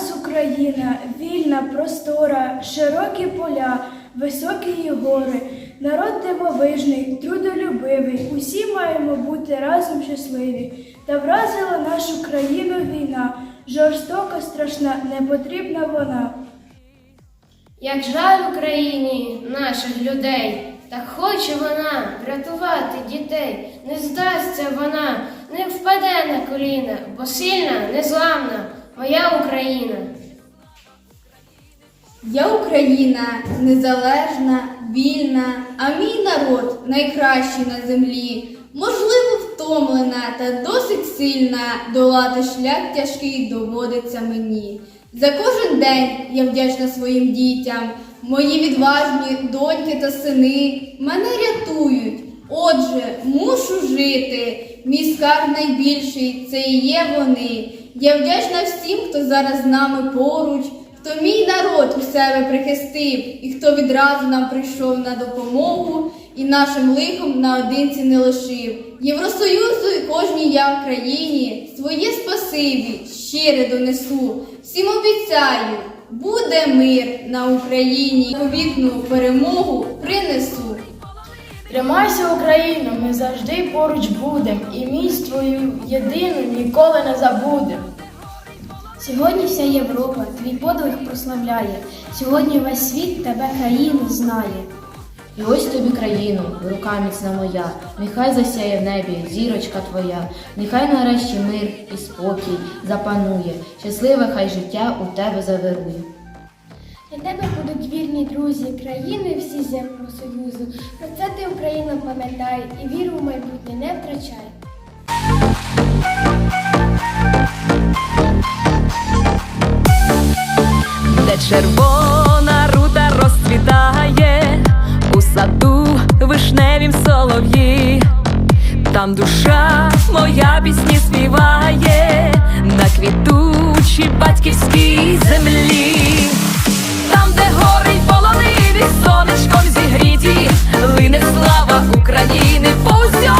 нас Україна, вільна, простора, широкі поля, високі її гори, народ дивовижний, трудолюбивий, усі маємо бути разом щасливі. Та вразила нашу країну війна, жорстока, страшна, не потрібна вона. Як жаль Україні наших людей, так хоче вона врятувати дітей. Не здасться вона, не впаде на коліна, бо сильна, незламна, моя Україна. Я Україна незалежна, вільна, а мій народ найкращий на землі. Можливо, втомлена та досить сильна, долати шлях тяжкий доводиться мені. За кожен день я вдячна своїм дітям. Мої відважні доньки та сини мене рятують. Отже, мушу жити. Мій скарб найбільший це є вони. Я вдячна всім, хто зараз з нами поруч, хто мій народ у себе прихистив, і хто відразу нам прийшов на допомогу і нашим лихом наодинці не лишив. Євросоюзу і кожній я в країні своє спасибі щире донесу. Всім обіцяю, буде мир на Україні. Повітну перемогу принесу. Тримайся, Україно, ми завжди поруч будем, і міць твою єдину ніколи не забудем. Сьогодні вся Європа твій подвиг прославляє. Сьогодні весь світ тебе країну знає. І ось тобі країну, рука міцна моя, нехай засяє в небі зірочка твоя, нехай нарешті мир і спокій запанує, щасливе хай життя у тебе завирує. Для тебе будуть вірні друзі, країни всі Євросоюзу. Про це ти Україна пам'ятай і віру в майбутнє не втрачай. де червона рута розцвітає, у саду вишневім солов'ї, там душа моя пісні співає на квітучій батьківській землі, слава України по всьому